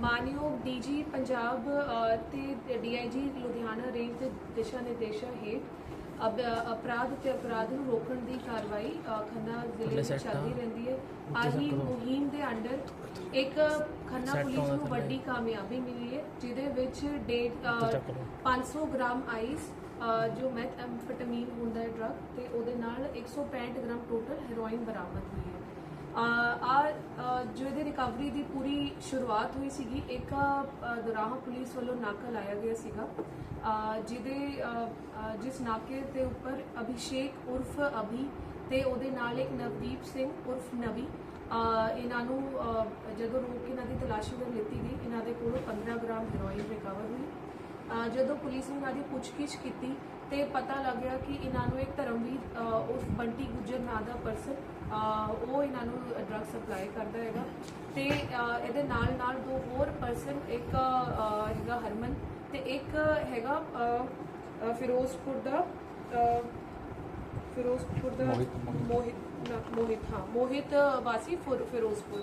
ਮਾਨਯੋਗ ਡੀਜੀ ਪੰਜਾਬ ਤੇ DIG Ludhiana range ਦੇ ਦਿਸ਼ਾ ਨਿਰਦੇਸ਼ਾਂ ਹੇਠ ਅਬ ਅਪਰਾਧ ਤੇ ਅਪਰਾਧ ਨੂੰ ਰੋਕਣ ਦੀ ਕਾਰਵਾਈ ਖੰਨਾ ਜ਼ਿਲ੍ਹੇ ਵਿੱਚ ਚੱਲਦੀ ਰਹਿੰਦੀ ਹੈ। ਆਹੀ ਮੁਹਿੰਮ ਦੇ ਅੰਡਰ ਇੱਕ ਖੰਨਾ ਪੁਲਿਸ ਨੂੰ ਵੱਡੀ ਕਾਮਯਾਬੀ ਮਿਲੀ ਹੈ ਜਿਹਦੇ ਵਿੱਚ ਅ, 500 ਗ੍ਰਾਮ ਆਈਸ ਜੋ ਮੈਥ ਐਮਫੈਟਾਮੀਨ ਹੁੰਦਾ ਹੈ ਡਰਗ ਤੇ ਉਹਦੇ ਨਾਲ 165 ਗ੍ਰਾਮ ਟੋਟਲ ਹੈਰੋਇਨ ਬਰਾਮਦ ਹੋਈ ਹੈ। ਆ ਜੋ ਇਹਦੀ ਰਿਕਵਰੀ ਦੀ ਪੂਰੀ ਸ਼ੁਰੂਆਤ ਹੋਈ ਸੀਗੀ ਇੱਕ ਅ, ਦੁਰਾਹਾ ਪੁਲਿਸ ਵੱਲੋਂ ਨਾਕਾ ਲਾਇਆ ਗਿਆ ਸੀਗਾ ਜਿਹਦੇ ਜਿਸ ਨਾਕੇ ਦੇ ਉੱਪਰ ਅਭਿਸ਼ੇਕ ਉਰਫ ਅਭੀ ਤੇ ਉਹਦੇ ਨਾਲ ਇੱਕ ਨਵਦੀਪ ਸਿੰਘ ਉਰਫ ਨਵੀ ਇਹਨਾਂ ਨੂੰ ਜਦੋਂ ਰੋਕ ਕੇ ਇਹਨਾਂ ਦੀ ਤਲਾਸ਼ੀ ਕਰ ਲਿੱਤੀ ਗਈ ਇਹਨਾਂ ਦੇ ਕੋਲੋਂ 15 ਗ੍ਰਾਮ ਹੈਰੋਇਨ ਰਿਕਵਰ ਹੋਈ। ਜਦੋਂ ਪੁਲਿਸ ਨੇ ਇਹਨਾਂ ਦੀ ਪੁੱਛਗਿੱਛ ਕੀਤੀ ਤੇ ਪਤਾ ਲੱਗਿਆ ਕਿ ਇਹਨਾਂ ਨੂੰ ਇੱਕ ਧਰਮਵੀਰ ਉਰਫ ਬੰਟੀ ਗੁੱਜਰ ਨਾਂ ਦਾ ਪਰਸਨ ਉਹ ਇਹਨਾਂ ਨੂੰ ਡਰੱਗ ਸਪਲਾਈ ਕਰਦਾ ਹੈਗਾ ਤੇ ਇਹਦੇ ਨਾਲ ਨਾਲ ਦੋ ਹੋਰ ਪਰਸਨ ਇੱਕ ਹੈਗਾ ਹਰਮਨ ਤੇ ਇੱਕ ਹੈਗਾ ਫਿਰੋਜ਼ਪੁਰ ਦਾ ਫਿਰੋਜ਼ਪੁਰ ਦਾ ਮੋਹਿਤ- ਮੋਹਿਤ। ਹਾਂ ਮੋਹਿਤ ਵਾਸੀ ਫਿਰ- ਫਿਰੋਜ਼ਪੁਰ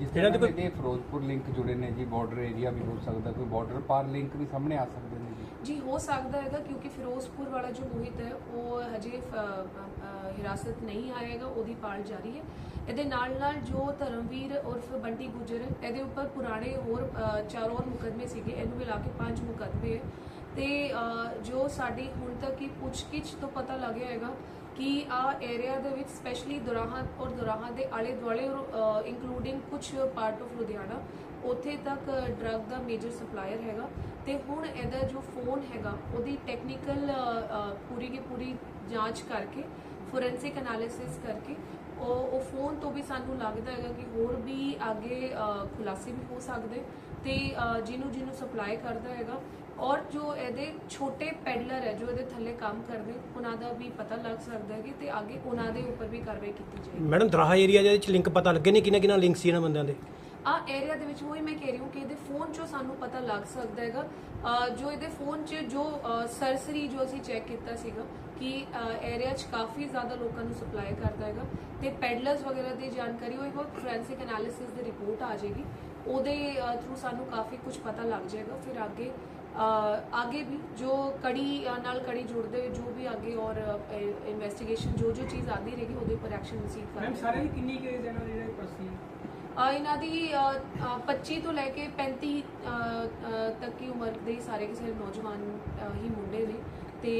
ਜਿਸ ਤਰ੍ਹਾਂ ਦੇ ਦੇ ਫਿਰੋਜ਼ਪੁਰ ਲਿੰਕ ਜੁੜੇ ਨੇ ਜੀ ਬਾਰਡਰ ਏਰੀਆ ਵੀ ਹੋ ਸਕਦਾ ਕੋਈ ਬਾਰਡਰ ਪਾਰ ਲਿੰਕ ਵੀ ਸਾਹਮਣੇ ਆ ਸਕਦੇ ਨੇ ਜੀ। ਜੀ ਹੋ ਸਕਦਾ ਹੈਗਾ ਕਿਉਂਕਿ ਫਿਰੋਜ਼ਪੁਰ ਵਾਲਾ ਜੋ ਮੋਹਿਤ ਹੈ ਉਹ ਹਜੇ ਹਿਰਾਸਤ ਨਹੀਂ ਆਏਗਾ ਉਹਦੀ ਪਾਲ ਜਾਰੀ ਹੈ। ਇਹਦੇ ਨਾਲ ਨਾਲ ਜੋ ਧਰਮਵੀਰ ਉਰਫ ਬੰਟੀ ਗੁਜਰ ਇਹਦੇ ਉੱਪਰ ਪੁਰਾਣੇ ਹੋਰ ਚਾਰ ਹੋਰ ਮੁਕਦਮੇ ਸੀਗੇ ਇਹਨੂੰ ਮਿਲਾ ਕੇ ਪੰਜ ਮੁਕਦਮੇ ਹੈ। ਤੇ ਜੋ ਸਾਡੀ ਹੁਣ ਤੱਕ ਦੀ ਪੁੱਛਗਿੱਛ ਤੋਂ ਪਤਾ ਲੱਗਿਆ ਹੈਗਾ ਕਿ ਆ ਏਰੀਆ ਦੇ ਵਿੱਚ ਸਪੈਸ਼ਲੀ ਦੁਰਾਹਾ ਔਰ ਦੁਰਾਹਾ ਦੇ ਆਲੇ ਦੁਆਲੇ ਔਰ ਇਨਕਲੂਡਿੰਗ ਕੁਝ ਪਾਰਟ ਆਫ ਲੁਧਿਆਣਾ, ਉੱਥੇ ਤੱਕ ਡਰੱਗ ਦਾ ਮੇਜਰ ਸਪਲਾਇਰ ਹੈਗਾ। ਤੇ ਹੁਣ ਇਹਦਾ ਜੋ ਫੋਨ ਹੈਗਾ, ਉਹਦੀ ਟੈਕਨੀਕਲ ਪੂਰੀ ਦੀ ਪੂਰੀ ਜਾਂਚ ਕਰਕੇ ਫੋਰੈਂਸਿਕ ਐਨਾਲਿਸਿਸ ਕਰਕੇ ਉਹ ਉਹ ਫੋਨ ਤੋਂ ਵੀ ਸਾਨੂੰ ਲੱਗਦਾ ਹੈਗਾ ਕਿ ਹੋਰ ਵੀ ਅੱਗੇ ਖੁਲਾਸੇ ਵੀ ਹੋ ਸਕਦੇ ਤੇ ਜਿਹਨੂੰ ਜਿਹਨੂੰ ਸਪਲਾਈ ਕਰਦਾ ਹੈਗਾ ਔਰ ਜੋ ਇਹਦੇ ਛੋਟੇ ਪੈਡਲਰ ਹੈ, ਜੋ ਇਹਦੇ ਥੱਲੇ ਕੰਮ ਕਰਦੇ, ਉਹਨਾਂ ਦਾ ਵੀ ਪਤਾ ਲੱਗ ਸਕਦਾ ਹੈ ਕਿ ਤੇ ਅੱਗੇ ਉਹਨਾਂ ਦੇ ਉੱਪਰ ਵੀ ਕਾਰਵਾਈ ਕੀਤੀ ਜਾਏਗੀ। ਮੈਡਮ, ਦਰਾਹਾ ਏਰੀਆ ਦੇ ਵਿੱਚ ਲਿੰਕ ਪਤਾ ਲੱਗੇ ਨੇ, ਕਿਹਨਾਂ ਕਿਹਨਾਂ ਲਿੰਕ ਸੀ ਇਹਨਾਂ ਬੰਦਿਆਂ ਦੇ? ਆ ਏਰੀਆ ਦੇ ਵਿੱਚ ਉਹੀ ਮੈਂ ਕਹਿ ਰਹੀ ਹਾਂ ਕਿ ਇਹਦੇ ਫੋਨ 'ਚੋਂ ਸਾਨੂੰ ਪਤਾ ਲੱਗ ਸਕਦਾ ਹੈਗਾ। ਜੋ ਇਹਦੇ ਫੋਨ 'ਚ ਜੋ ਸਰਸਰੀ ਜੋ ਅਸੀਂ ਚੈੱਕ ਕੀਤਾ ਸੀਗਾ ਕਿ ਏਰੀਆ 'ਚ ਕਾਫੀ ਜ਼ਿਆਦਾ ਲੋਕਾਂ ਨੂੰ ਸਪਲਾਈ ਕਰਦਾ ਹੈਗਾ ਤੇ ਪੈਡਲਰਸ ਵਗੈਰਾ ਦੀ ਜਾਣਕਾਰੀ ਉਹ ਇੱਕ ਫੋਰੈਂਸਿਕ ਐਨਾਲਿਸਿਸ ਦੀ ਰਿਪੋਰਟ ਆ ਜਾਏਗੀ। ਉਹਦੇ ਥਰੂ ਸਾਨੂੰ ਕਾਫੀ ਕੁਝ ਪਤਾ ਲੱਗ ਜਾਏਗਾ। ਫਿਰ ਅੱਗੇ ਵੀ ਜੋ ਕੜੀ ਅ, ਨਾਲ ਕੜੀ ਜੁੜਦੇ ਹੋਏ ਜੋ ਵੀ ਅੱਗੇ ਔਰ ਇਨਵੈਸਟੀਗੇਸ਼ਨ ਜੋ ਜੋ ਚੀਜ਼ ਆਦੀ ਰਹੇਗੀ ਉਹਦੇ ਉੱਪਰ ਐਕਸ਼ਨ ਰਿਸੀਵ ਮੈਮ ਕਰਾਂਗੇ। ਸਾਰੇ ਦੀ ਕਿੰਨੀ ਕੇਸ ਇਹਨਾਂ ਦੀ ਅ, 25 ਤੋਂ ਲੈ ਕੇ 35 ਤੱਕ ਦੀ ਉਮਰ ਦੇ ਸਾਰੇ ਕਿਸੇ ਨੌਜਵਾਨ ਹੀ ਮੁੰਡੇ ਨੇ। ਤੇ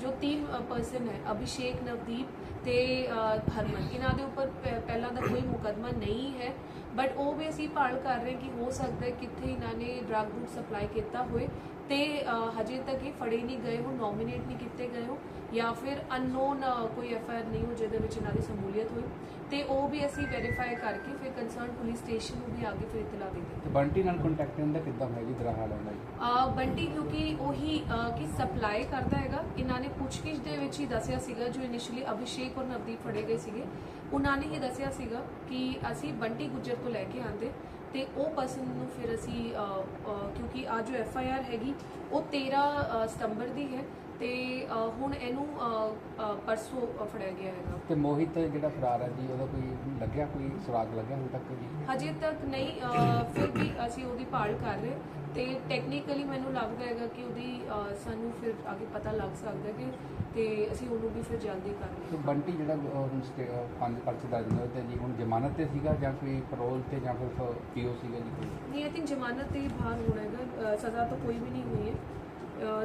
ਜੋ ਤਿੰਨ ਪਰਸਨ ਹੈ ਅਭਿਸ਼ੇਕ ਨਵਦੀਪ ਤੇ ਅ, ਹਰਮਨ ਇਹਨਾਂ ਦੇ ਉੱਪਰ ਪ- ਪਹਿਲਾਂ ਦਾ ਕੋਈ ਮੁਕਦਮਾ ਨਹੀਂ ਹੈ। ਬਟ ਉਹ ਵੀ ਅਸੀਂ ਭਾਲ ਕਰ ਰਹੇ ਕਿ ਹੋ ਸਕਦਾ ਹੈ ਕਿੱਥੇ ਇਹਨਾਂ ਨੇ ਡਰੱਗ ਨੂੰ ਸਪਲਾਈ ਕੀਤਾ ਹੋਏ। ਤੇ ਹਜੇ ਤੱਕ ਇਹ ਫੜੇ ਨਹੀਂ ਗਏ ਹੋ ਨੋਮੀਨੇਟ ਨਹੀਂ ਕੀਤੇ ਗਏ ਹੋ ਜਾਂ ਫਿਰ ਅਨਨੋਨ ਕੋਈ ਐਫ ਆਈ ਆਰ ਨਹੀਂ ਹੋ ਜਿਹਦੇ ਵਿੱਚ ਇਹਨਾਂ ਦੀ ਸ਼ਮੂਲੀਅਤ ਹੋਈ। ਤੇ ਉਹ ਵੀ ਅਸੀਂ ਵੈਰੀਫਾਈ ਕਰਕੇ ਫਿਰ ਕੰਸਰਨ ਪੁਲਿਸ ਸਟੇਸ਼ਨ ਨੂੰ ਵੀ ਅੱਗੇ ਫਿਰ ਇਤਲਾ ਦੇ ਦਿੱਤੀ। ਬੰਟੀ ਨਾਲ ਕੰਟੈਕਟ ਇਹਨਾਂ ਦਾ ਕਿੱਦਾਂ ਹੋਇਆ ਜੀ? ਦਰਾਹਾ ਵਾਲਾ ਜੀ ਆ ਬੰਟੀ ਕਿਉਂਕਿ ਉਹੀ ਅ, ਕਿ ਸਪਲਾਈ ਕਰਦਾ ਹੈਗਾ। ਇਹਨਾਂ ਨੇ ਪੁੱਛਗਿੱਛ ਦੇ ਵਿੱਚ ਹੀ ਦੱਸਿਆ ਸੀਗਾ ਜੋ ਇਨੀਸ਼ੀਅਲੀ ਅਭਿਸ਼ੇਕ ਔਰ ਨਵਦੀਪ ਫੜੇ ਗਏ ਸੀਗੇ। ਉਹਨਾਂ ਨੇ ਹੀ ਦੱਸਿਆ ਸੀਗਾ ਕਿ ਅਸੀਂ ਬੰਟੀ ਗੁੱਜਰ ਤੋਂ ਲੈ ਕੇ ਆਂਦੇ ਤੇ ਉਹ ਪਰਸਨ ਨੂੰ ਫਿਰ ਅਸੀਂ ਅ, ਅ, ਕਿਉਂਕਿ ਆ ਜੋ ਐਫ ਆਈ ਆਰ ਹੈਗੀ ਉਹ 13 ਅ, ਸਤੰਬਰ ਦੀ ਹੈ। ਤੇ ਅ, ਹੁਣ ਇਹਨੂੰ ਅ, ਅ, ਪਰਸੋਂ ਅ, ਫੜਿਆ ਗਿਆ ਹੈਗਾ। ਤੇ ਮੋਹਿਤ ਜਿਹੜਾ ਫਰਾਰ ਹੈ ਜੀ ਉਹਦਾ ਕੋਈ ਲੱਗਿਆ ਕੋਈ ਸੁਰਾਗ ਲੱਗਿਆ ਹੁਣ ਤੱਕ ਜੀ? ਹਜੇ ਤੱਕ ਨਹੀਂ ਫਿਰ ਵੀ ਅਸੀਂ ਉਹਦੀ ਭਾਲ ਕਰ ਰਹੇ। ਤੇ ਟੈਕਨੀਕਲੀ ਮੈਨੂੰ ਲੱਗਦਾ ਹੈਗਾ ਕਿ ਉਹਦੀ ਸਾਨੂੰ ਫਿਰ ਅੱਗੇ ਪਤਾ ਲੱਗ ਸਕਦਾ ਕਿ ਤੇ ਅਸੀਂ ਉਹਨੂੰ ਵੀ ਫਿਰ ਜਲਦੀ ਕਰ ਤੇ ਬੰਟੀ ਜਿਹੜਾ ਹੁਣ ਸਟੇ- ਅਹ, ਪੰਜ ਪਰਚੇ ਦਰਜ ਨੇ ਤੇ ਜੀ ਹੁਣ ਜ਼ਮਾਨਤ ਤੇ ਸੀਗਾ ਜਾਂ ਕੋਈ ਪੈਰੋਲ ਤੇ ਜਾਂ ਫਿਰ ਪੀਓ ਸੀਗਾ ਜੀ ਕੋਈ? ਨਹੀਂ ਆਈ ਥਿੰਕ ਜ਼ਮਾਨਤ ਤੇ ਬਾਹਰ ਹੋਣਾ ਹੈਗਾ। ਸਜ਼ਾ ਤਾਂ ਕੋਈ ਵੀ ਨਹੀਂ ਹੋਈ ਹੈ।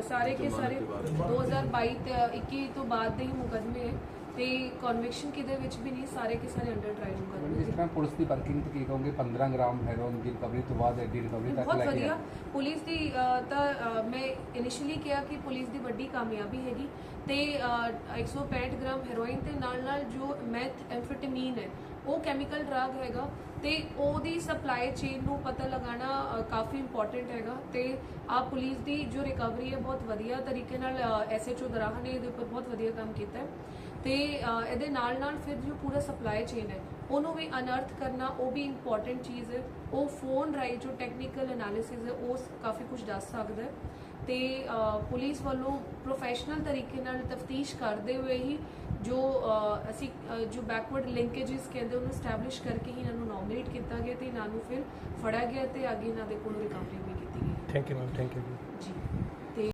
ਸਾਰੇ ਕੇ ਸਾਰੇ 2022 ਤੇ 21 ਤੋਂ ਬਾਅਦ ਦੇ ਹੀ ਮੁਕਦਮੇ ਤੇ ਕਨਵਿਕਸ਼ਨ ਕਿਦੇ ਵਿੱਚ ਵੀ ਨਹੀਂ ਸਾਰੇ ਕੇ ਸਾਰੇ ਅੰਡਰ ਟ੍ਰਾਇਲ ਜਿਸ ਮੁਕਦਮੇ ਤਰ੍ਹਾਂ ਪੁਲਿਸ ਦੀ ਵਰਕਿੰਗ ਤੇ ਕੀ ਕਹੋਗੇ 15 ਗ੍ਰਾਮ ਹੈਰੋਨ ਦੀ ਰਿਕਵਰੀ ਤੋਂ ਬਾਅਦ ਐਡੀ ਰਿਕਵਰੀ ਤੱਕ ਬਹੁਤ ਲੈ ਕੇ ਵਧੀਆ ਆਏ। ਪੁਲਿਸ ਦੀ ਤਾਂ ਮੈਂ ਇਨੀਸ਼ੀਅਲੀ ਕਿਹਾ ਕਿ ਪੁਲਿਸ ਦੀ ਵੱਡੀ ਕਾਮਯਾਬੀ ਹੈਗੀ ਤੇ ਅ, 165 ਗ੍ਰਾਮ ਹੈਰੋਇਨ ਤੇ ਨਾਲ ਨਾਲ ਜੋ ਮੈਥ ਐਮਫੈਟਾਮੀਨ ਹੈ ਉਹ ਕੈਮੀਕਲ ਡਰਗ ਹੈਗਾ ਤੇ ਉਹਦੀ ਸਪਲਾਈ ਚੇਨ ਨੂੰ ਪਤਾ ਲਗਾਉਣਾ ਕਾਫੀ ਇੰਪੋਰਟੈਂਟ ਹੈਗਾ ਤੇ ਆ ਪੁਲਿਸ ਦੀ ਜੋ ਰਿਕਵਰੀ ਹੈ ਬਹੁਤ ਵਧੀਆ ਤਰੀਕੇ ਨਾਲ ਐਸਐਚਓ ਦਰਾਹ ਨੇ ਇਹਦੇ ਉੱਪਰ ਬਹੁਤ ਵਧੀਆ ਕੰਮ ਕੀਤਾ ਹੈ। ਤੇ ਇਹਦੇ ਨਾਲ ਨਾਲ ਫਿਰ ਜੋ ਪੂਰਾ ਸਪਲਾਈ ਚੇਨ ਹੈ, ਉਹਨੂੰ ਵੀ ਅਨਰਥ ਕਰਨਾ ਉਹ ਵੀ ਇੰਪੋਰਟੈਂਟ ਚੀਜ਼ ਹੈ। ਉਹ ਫੋਨ ਰਾਈ ਜੋ ਟੈਕਨੀਕਲ ਐਨਾਲਿਸਿਸ ਹੈ, ਉਹ ਕਾਫੀ ਕੁਝ ਦੱਸ ਸਕਦਾ ਹੈ। ਤੇ ਪੁਲਿਸ ਵੱਲੋਂ ਪ੍ਰੋਫੈਸ਼ਨਲ ਤਰੀਕੇ ਨਾਲ ਤਫਤੀਸ਼ ਕਰਦੇ ਹੋਏ ਹੀ ਜੋ ਅਸੀਂ ਜੋ ਬੈਕਵਰਡ ਲਿੰਕੇजेस ਕਹਿੰਦੇ ਉਹਨੂੰ ਸਟੈਬਲਿਸ਼ ਕਰਕੇ ਹੀ ਇਹਨਾਂ ਨੂੰ ਨੋਮੀਨੇਟ ਕੀਤਾ ਗਿਆ ਤੇ ਇਹਨਾਂ ਨੂੰ ਫਿਰ ਫੜਿਆ ਗਿਆ ਤੇ ਅੱਗੇ ਇਹਨਾਂ ਦੇ ਕੋਲੋਂ ਰਿਕਵਰੀ ਵੀ ਕੀਤੀ ਗਈ। Thank you ma'am thank you ਜੀ।